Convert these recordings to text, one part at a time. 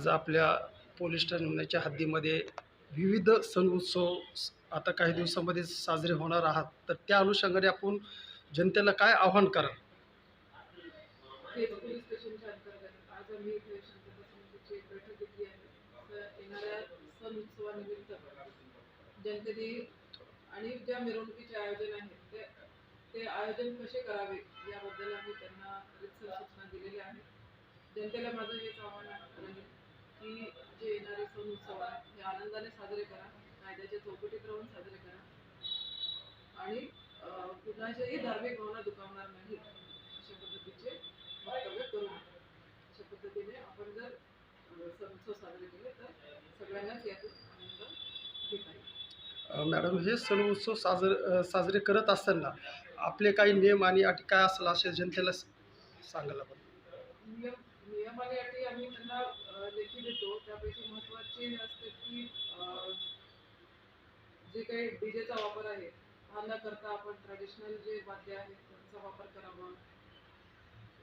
आज आपल्या पोलीस ठाण्याच्या हद्दीमध्ये विविध सण उत्सव आता काही दिवसामध्ये साजरे होणार आहात. तर त्या अनुषंगाने आपण जनतेला काय आव्हान कराल? सण उत्सवानिमित्त जनतेने आणि ज्या मिरवणुकीचे आयोजन आहेत ते ते आयोजन कसे करावे याबद्दल आम्ही त्यांना रितसर सूचना दिलेल्या आहेत जनतेला माझं हेच आव्हान आहे. की जे येणारे सण उत्सव आहे हे आनंदाने साजरे करा कायद्याच्या चौकटीत राहून साजरे करा. आणि कुणाच्याही धार्मिक भावना दुखावणार नाही अशा पद्धतीचे वक्तव्य करू अशा पद्धतीने आपण जर सण उत्सव साजरे केले तर सगळ्यांनाच यातून आनंद घेता येईल. मॅडम हे सण उत्सव साजरे साजरे करत असताना आपले काही नियम आणि अटी काय असलं असे जनतेला सांगायला पाहिजे? नियम अटी आम्ही त्यांना लेखी देतो. त्यापैकी महत्त्वाचे असते की जे काही डीजेचा वापर आहे हा न करता आपण ट्रॅडिशनल जे वाद्य आहेत त्यांचा वापर करावा.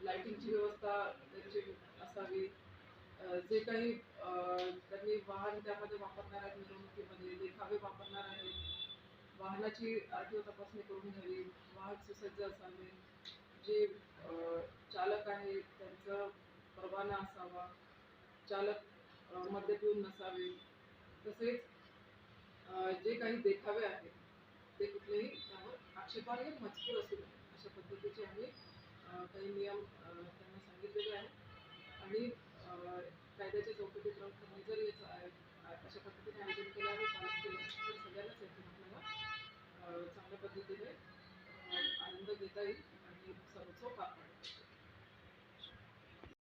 लाइटिंगची व्यवस्था त्यांची असावी. जे काही अं, त्यांनी वाहन त्यामध्ये वापरणार आहेत मिरवणुकीमध्ये देखावे वापरणार आहेत. वाहनाची आधी तपासणी करून घ्यावी. वाहन सुसज्ज असावे. जे अं, चालक आहेत त्यांचा परवाना असावा चालक अं, पिऊन नसावे. तसेच जे काही देखावे आहेत ते कुठलेही त्यावर आक्षेपार्ह मजकूर असू नये. अशा पद्धतीचे आम्ही काही नियम त्यांना सांगितलेले आहेत. आणि कायद्याच्या चौकटीत राहून त्यांनी जर याचं अशा पद्धतीने आयोजन केलं आणि पालन केलं तर सगळ्यांनाच यातून आपल्याला चांगल्या पद्धतीने आनंद घेता येईल आणि सर्व